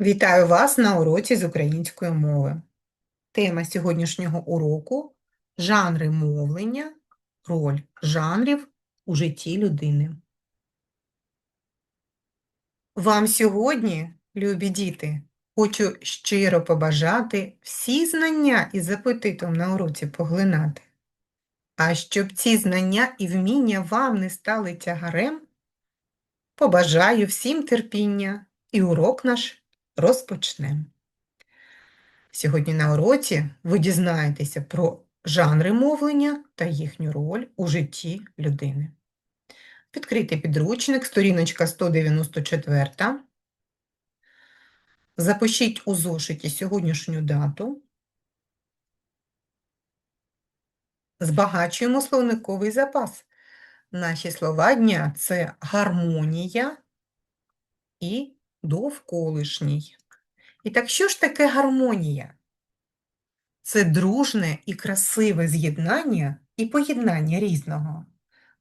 Вітаю вас на уроці з української мови. Тема сьогоднішнього уроку жанри мовлення, роль жанрів у житті людини. Вам сьогодні, любі діти, хочу щиро побажати всі знання із апетитом на уроці поглинати. А щоб ці знання і вміння вам не стали тягарем, побажаю всім терпіння і урок наш розпочнемо. Сьогодні на уроці ви дізнаєтеся про жанри мовлення та їхню роль у житті людини. Відкрийте підручник, сторіночка 194. Запишіть у зошиті сьогоднішню дату. Збагачуємо словниковий запас. Наші слова дня – це гармонія і довколишній. І так що ж таке гармонія? Це дружне і красиве з'єднання і поєднання різного,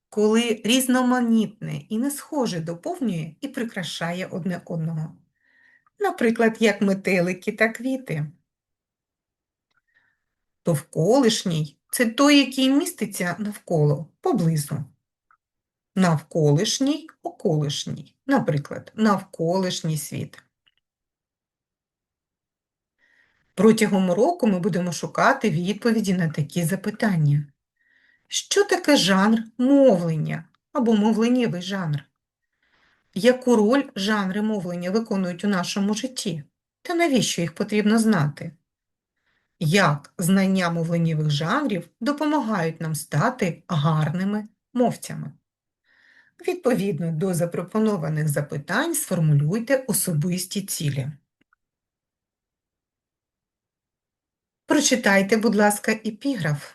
коли різноманітне і не схоже доповнює і прикрашає одне одного. Наприклад, як метелики та квіти. Довколишній це той, який міститься навколо, поблизу. Навколишній околишній, наприклад, навколишній світ. Протягом року ми будемо шукати відповіді на такі запитання. Що таке жанр мовлення або мовленнєвий жанр? Яку роль жанри мовлення виконують у нашому житті? Та навіщо їх потрібно знати? Як знання мовленнєвих жанрів допомагають нам стати гарними мовцями? Відповідно до запропонованих запитань сформулюйте особисті цілі. Прочитайте, будь ласка, епіграф.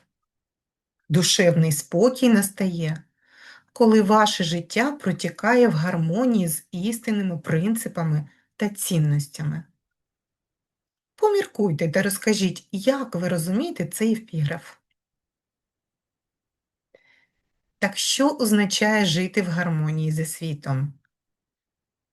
Душевний спокій настає, коли ваше життя протікає в гармонії з істинними принципами та цінностями. Поміркуйте та розкажіть, як ви розумієте цей епіграф. Так що означає жити в гармонії зі світом?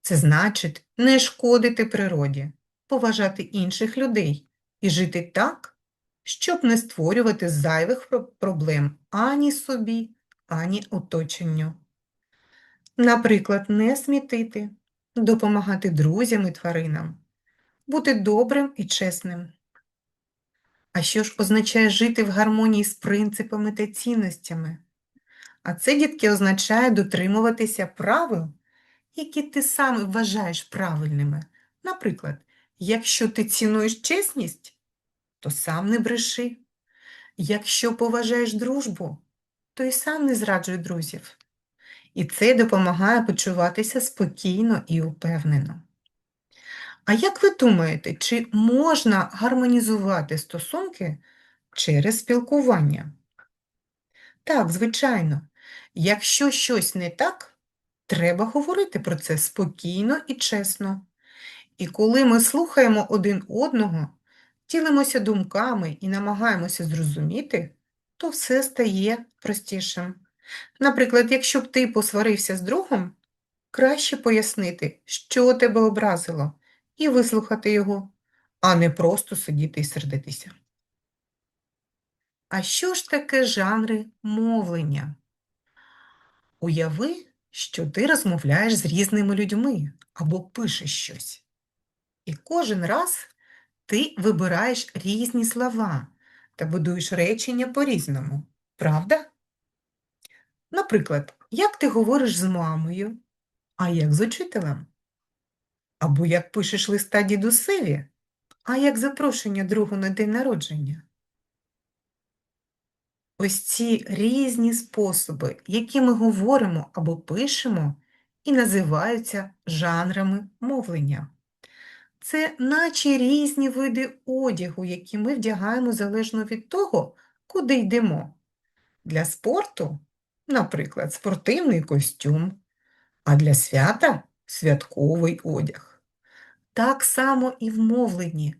Це значить не шкодити природі, поважати інших людей і жити так, щоб не створювати зайвих проблем ані собі, ані оточенню. Наприклад, не смітити, допомагати друзям і тваринам, бути добрим і чесним. А що ж означає жити в гармонії з принципами та цінностями? А це, дітки, означає дотримуватися правил, які ти сам вважаєш правильними. Наприклад, якщо ти цінуєш чесність, то сам не бреши. Якщо поважаєш дружбу, то й сам не зраджуй друзів. І це допомагає почуватися спокійно і упевнено. А як ви думаєте, чи можна гармонізувати стосунки через спілкування? Так, звичайно, якщо щось не так, треба говорити про це спокійно і чесно. І коли ми слухаємо один одного, ділимося думками і намагаємося зрозуміти, то все стає простішим. Наприклад, якщо б ти посварився з другом, краще пояснити, що тебе образило, і вислухати його, а не просто сидіти і сердитися. А що ж таке жанри мовлення? Уяви, що ти розмовляєш з різними людьми або пишеш щось. І кожен раз ти вибираєш різні слова та будуєш речення по-різному, правда? Наприклад, як ти говориш з мамою, а як з учителем? Або як пишеш листа дідусеві, а як запрошення другу на день народження? Ось ці різні способи, які ми говоримо або пишемо, і називаються жанрами мовлення. Це наче різні види одягу, які ми вдягаємо залежно від того, куди йдемо. Для спорту, наприклад, спортивний костюм, а для свята святковий одяг. Так само і в мовленні.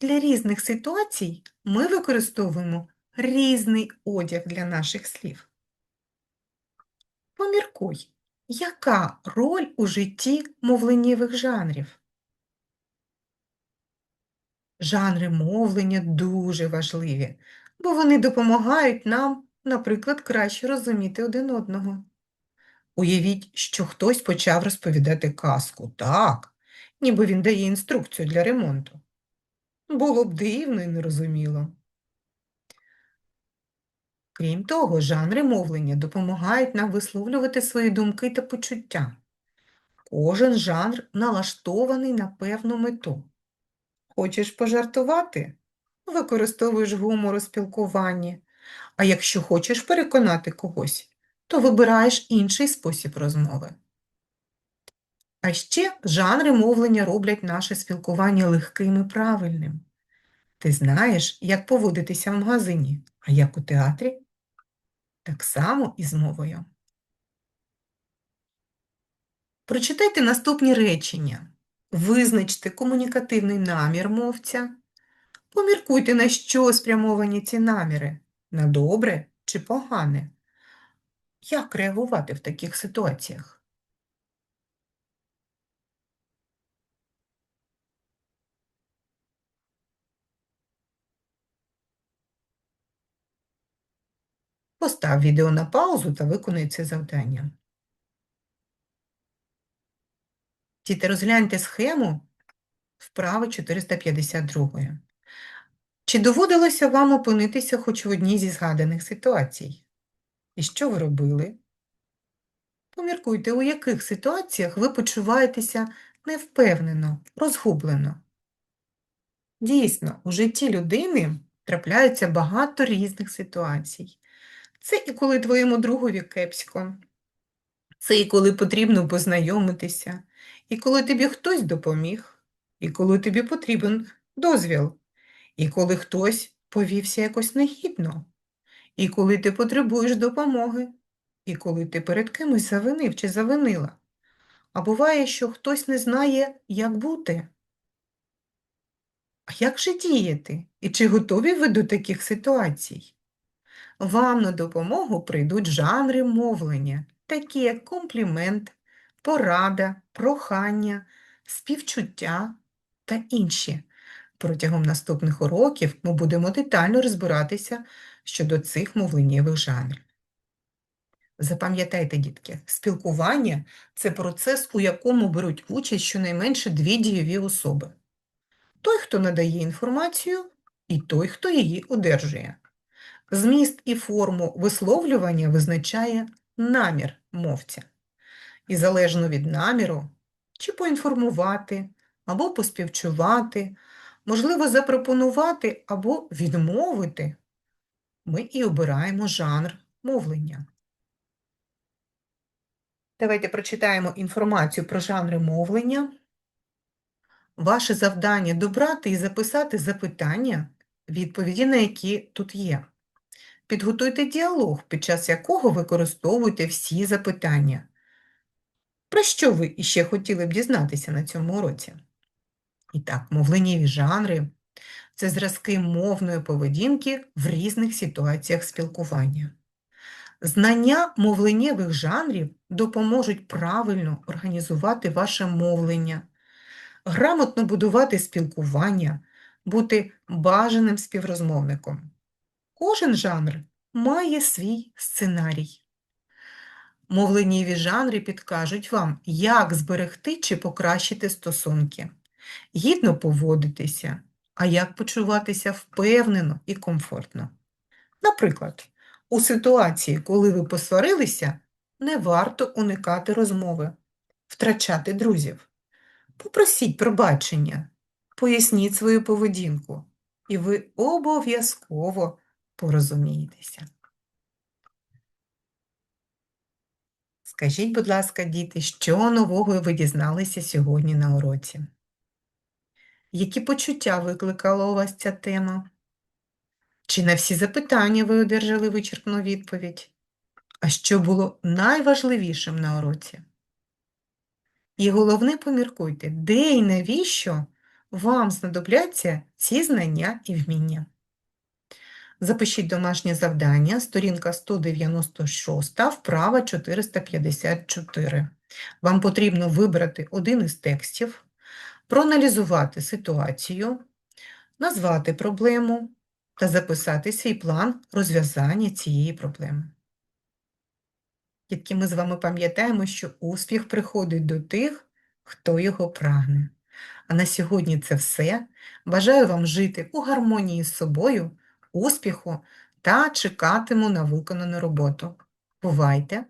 Для різних ситуацій ми використовуємо різний одяг для наших слів. Поміркуй, яка роль у житті мовленнєвих жанрів? Жанри мовлення дуже важливі, бо вони допомагають нам, наприклад, краще розуміти один одного. Уявіть, що хтось почав розповідати казку, так, ніби він дає інструкцію для ремонту. Було б дивно і нерозуміло. Крім того, жанри мовлення допомагають нам висловлювати свої думки та почуття. Кожен жанр налаштований на певну мету. Хочеш пожартувати? Використовуєш гумор у спілкуванні. А якщо хочеш переконати когось, то вибираєш інший спосіб розмови. А ще жанри мовлення роблять наше спілкування легким і правильним. Ти знаєш, як поводитися в магазині, а як у театрі? Так само і з мовою. Прочитайте наступні речення. Визначте комунікативний намір мовця. Поміркуйте, на що спрямовані ці наміри на добре чи погане. Як реагувати в таких ситуаціях? Постав відео на паузу та виконай це завдання. Діти, розгляньте схему вправи 452. Чи доводилося вам опинитися хоч в одній зі згаданих ситуацій? І що ви робили? Поміркуйте, у яких ситуаціях ви почуваєтеся невпевнено, розгублено. Дійсно, у житті людини трапляються багато різних ситуацій. Це і коли твоєму другові кепсько, це і коли потрібно познайомитися, і коли тобі хтось допоміг, і коли тобі потрібен дозвіл, і коли хтось повівся якось негідно, і коли ти потребуєш допомоги, і коли ти перед кимось завинив чи завинила. А буває, що хтось не знає, як бути. А як же діяти? І чи готові ви до таких ситуацій? Вам на допомогу прийдуть жанри мовлення, такі як комплімент, порада, прохання, співчуття та інші. Протягом наступних уроків ми будемо детально розбиратися щодо цих мовленнєвих жанрів. Запам'ятайте, дітки, спілкування – це процес, у якому беруть участь щонайменше дві дієві особи. Той, хто надає інформацію, і той, хто її одержує. Зміст і форму висловлювання визначає намір мовця. І залежно від наміру, чи поінформувати, або поспівчувати, можливо запропонувати або відмовити, ми і обираємо жанр мовлення. Давайте прочитаємо інформацію про жанри мовлення. Ваше завдання добрати і записати запитання, відповіді на які тут є. Підготуйте діалог, під час якого використовуйте всі запитання. Про що ви іще хотіли б дізнатися на цьому уроці? І так, мовленнєві жанри – це зразки мовної поведінки в різних ситуаціях спілкування. Знання мовленнєвих жанрів допоможуть правильно організувати ваше мовлення, грамотно будувати спілкування, бути бажаним співрозмовником. Кожен жанр має свій сценарій. Мовленнєві жанри підкажуть вам, як зберегти чи покращити стосунки, гідно поводитися, а як почуватися впевнено і комфортно. Наприклад, у ситуації, коли ви посварилися, не варто уникати розмови, втрачати друзів. Попросіть пробачення, поясніть свою поведінку, і ви обов'язково порозумієтеся. Скажіть, будь ласка, діти, що нового ви дізналися сьогодні на уроці? Які почуття викликала у вас ця тема? Чи на всі запитання ви одержали вичерпну відповідь? А що було найважливішим на уроці? І головне поміркуйте, де і навіщо вам знадобляться ці знання і вміння. Запишіть домашнє завдання, сторінка 196, вправа 454. Вам потрібно вибрати один із текстів, проаналізувати ситуацію, назвати проблему та записати свій план розв'язання цієї проблеми. Дітки, ми з вами пам'ятаємо, що успіх приходить до тих, хто його прагне. А на сьогодні це все. Бажаю вам жити у гармонії з собою, успіху та чекатиму на виконану роботу. Бувайте!